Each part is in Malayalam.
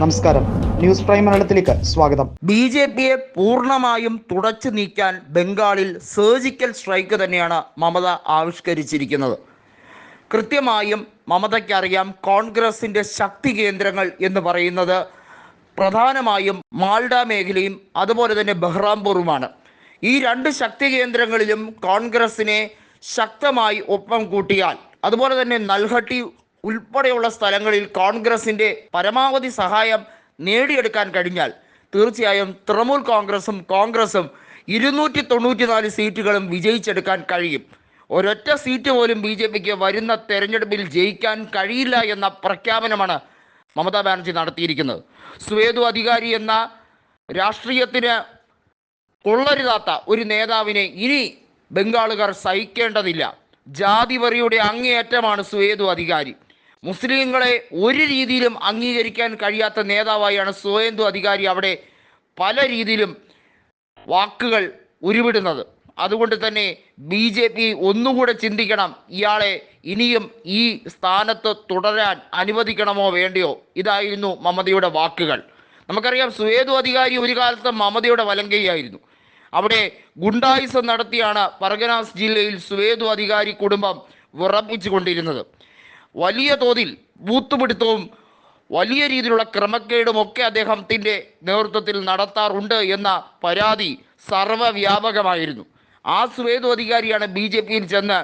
നമസ്കാരം. ന്യൂസ് പ്രൈം മലയാളത്തിലേക്ക് സ്വാഗതം. ബി ജെ പിയെ പൂർണമായും തുടച്ചു നീക്കാൻ ബംഗാളിൽ സർജിക്കൽ സ്ട്രൈക്ക് തന്നെയാണ് മമത ആവിഷ്കരിച്ചിരിക്കുന്നത്. കൃത്യമായും മമതയ്ക്കറിയാം കോൺഗ്രസിന്റെ ശക്തി കേന്ദ്രങ്ങൾ എന്ന് പറയുന്നത് പ്രധാനമായും മാൾഡ മേഖലയും അതുപോലെ തന്നെ ബഹ്റാംപൂറുമാണ്. ഈ രണ്ട് ശക്തി കേന്ദ്രങ്ങളിലും കോൺഗ്രസിനെ ശക്തമായി ഒപ്പം കൂട്ടിയാൽ അതുപോലെ തന്നെ നൽഹട്ടി ഉൾപ്പെടെയുള്ള സ്ഥലങ്ങളിൽ കോൺഗ്രസിന്റെ പരമാവധി സഹായം നേടിയെടുക്കാൻ കഴിഞ്ഞാൽ തീർച്ചയായും തൃണമൂൽ കോൺഗ്രസും കോൺഗ്രസും ഇരുന്നൂറ്റി തൊണ്ണൂറ്റിനാല് സീറ്റുകളും വിജയിച്ചെടുക്കാൻ കഴിയും. ഒരൊറ്റ സീറ്റ് പോലും ബി ജെ പിക്ക് വരുന്ന തെരഞ്ഞെടുപ്പിൽ ജയിക്കാൻ കഴിയില്ല എന്ന പ്രഖ്യാപനമാണ് മമതാ ബാനർജി നടത്തിയിരിക്കുന്നത്. സ്വേതു അധികാരി എന്ന രാഷ്ട്രീയത്തിന് കൊള്ളരുതാത്ത ഒരു നേതാവിനെ ഇനി ബംഗാളുകാർ സഹിക്കേണ്ടതില്ല. ജാതിവറിയുടെ അങ്ങേയറ്റമാണ് സ്വേതു അധികാരി. മുസ്ലിങ്ങളെ ഒരു രീതിയിലും അംഗീകരിക്കാൻ കഴിയാത്ത നേതാവായാണ് സുവേന്ദു അധികാരി അവിടെ പല രീതിയിലും വാക്കുകൾ ഉരുവിടുന്നത്. അതുകൊണ്ട് തന്നെ ബി ജെ പി ഒന്നുകൂടെ ചിന്തിക്കണം ഇയാളെ ഇനിയും ഈ സ്ഥാനത്ത് തുടരാൻ അനുവദിക്കണമോ വേണ്ടയോ? ഇതായിരുന്നു മമതയുടെ വാക്കുകൾ. നമുക്കറിയാം സുവേദു അധികാരി ഒരു കാലത്ത് മമതയുടെ വലങ്കയായിരുന്നു അവിടെ ഗുണ്ടായുസം നടത്തിയാണ് പർഗനാസ് ജില്ലയിൽ സുവേദു അധികാരി കുടുംബം വിറപ്പിച്ചു കൊണ്ടിരുന്നത് വലിയ തോതിൽ ബൂത്തുപിടുത്തവും വലിയ രീതിയിലുള്ള ക്രമക്കേടും ഒക്കെ അദ്ദേഹത്തിന്റെ നേതൃത്വത്തിൽ നടത്താറുണ്ട് എന്ന പരാതി സർവവ്യാപകമായിരുന്നു. ആ സ്വേതു അധികാരിയാണ് ബി ജെ പിയിൽ ചെന്ന്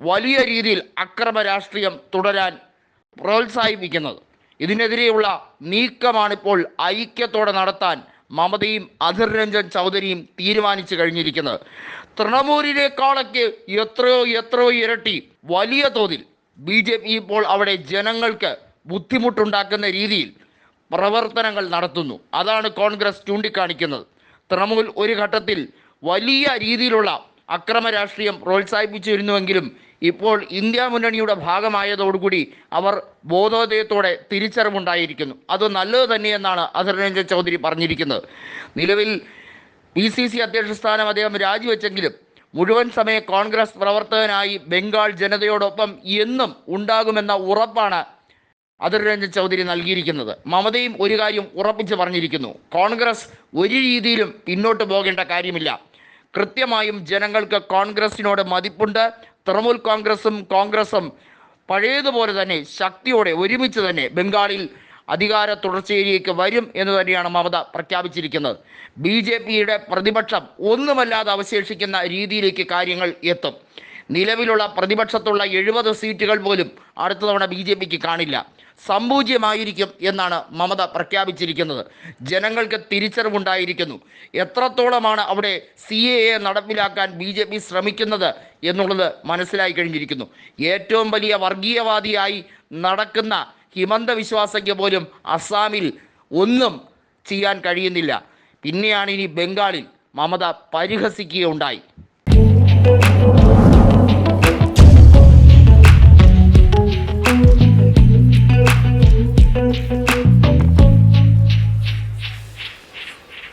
വലിയ രീതിയിൽ അക്രമ രാഷ്ട്രീയം തുടരാൻ പ്രോത്സാഹിപ്പിക്കുന്നത്. ഇതിനെതിരെയുള്ള നീക്കമാണിപ്പോൾ ഐക്യത്തോടെ നടത്താൻ മമതയും അധിർ രഞ്ജൻ ചൗധരിയും തീരുമാനിച്ചു കഴിഞ്ഞിരിക്കുന്നത്. തൃണമൂലിനേക്കാളൊക്കെ എത്രയോ എത്രയോ ഇരട്ടി വലിയ തോതിൽ ബി ജെ പി ഇപ്പോൾ അവിടെ ജനങ്ങൾക്ക് ബുദ്ധിമുട്ടുണ്ടാക്കുന്ന രീതിയിൽ പ്രവർത്തനങ്ങൾ നടത്തുന്നു. അതാണ് കോൺഗ്രസ് ചൂണ്ടിക്കാണിക്കുന്നത്. തൃണമൂൽ ഒരു ഘട്ടത്തിൽ വലിയ രീതിയിലുള്ള അക്രമ രാഷ്ട്രീയം പ്രോത്സാഹിപ്പിച്ചിരുന്നുവെങ്കിലും ഇപ്പോൾ ഇന്ത്യ മുന്നണിയുടെ ഭാഗമായതോടുകൂടി അവർ ബോധോദയത്തോടെ തിരിച്ചറിവുണ്ടായിരിക്കുന്നു. അത് നല്ലത് തന്നെയെന്നാണ് അധർ രഞ്ജൻ ചൗധരി പറഞ്ഞിരിക്കുന്നത്. നിലവിൽ പി സി സി അധ്യക്ഷ സ്ഥാനം അദ്ദേഹം രാജിവെച്ചെങ്കിലും മുഴുവൻ സമയ കോൺഗ്രസ് പ്രവർത്തകനായി ബംഗാൾ ജനതയോടൊപ്പം എന്നും ഉണ്ടാകുമെന്ന ഉറപ്പാണ് അതിർ രഞ്ജൻ ചൗധരി നൽകിയിരിക്കുന്നത്. മമതയും ഒരു കാര്യം ഉറപ്പിച്ച് പറഞ്ഞിരിക്കുന്നു. കോൺഗ്രസ് ഒരു രീതിയിലും പിന്നോട്ട് പോകേണ്ട കാര്യമില്ല. കൃത്യമായും ജനങ്ങൾക്ക് കോൺഗ്രസിനോട് മതിപ്പുണ്ട്. തൃണമൂൽ കോൺഗ്രസും കോൺഗ്രസും പഴയതുപോലെ തന്നെ ശക്തിയോടെ ഒരുമിച്ച് തന്നെ ബംഗാളിൽ അധികാര തുടർച്ചയിലേക്ക് വരും എന്ന് തന്നെയാണ് മമത പ്രഖ്യാപിച്ചിരിക്കുന്നത്. ബി ജെ പിയുടെ പ്രതിപക്ഷം ഒന്നുമല്ലാതെ അവശേഷിക്കുന്ന രീതിയിലേക്ക് കാര്യങ്ങൾ എത്തും. നിലവിലുള്ള പ്രതിപക്ഷത്തുള്ള എഴുപത് സീറ്റുകൾ പോലും അടുത്ത തവണ ബി ജെ പിക്ക് കാണില്ല. സമ്പൂജ്യമായിരിക്കും എന്നാണ് മമത പ്രഖ്യാപിച്ചിരിക്കുന്നത്. ജനങ്ങൾക്ക് തിരിച്ചറിവുണ്ടായിരിക്കുന്നു. എത്രത്തോളമാണ് അവിടെ സി എ എ നടപ്പിലാക്കാൻ ബി ജെ പി ശ്രമിക്കുന്നത് എന്നുള്ളത് മനസ്സിലായി കഴിഞ്ഞിരിക്കുന്നു. ഏറ്റവും വലിയ വർഗീയവാദിയായി നടക്കുന്ന ഹിമന്ത വിശ്വാസയ്ക്ക് പോലും അസ്സാമിൽ ഒന്നും ചെയ്യാൻ കഴിയുന്നില്ല. പിന്നെയാണ് ഇനി ബംഗാളിൽ മമത പരിഹസിക്കുകയുണ്ടായി.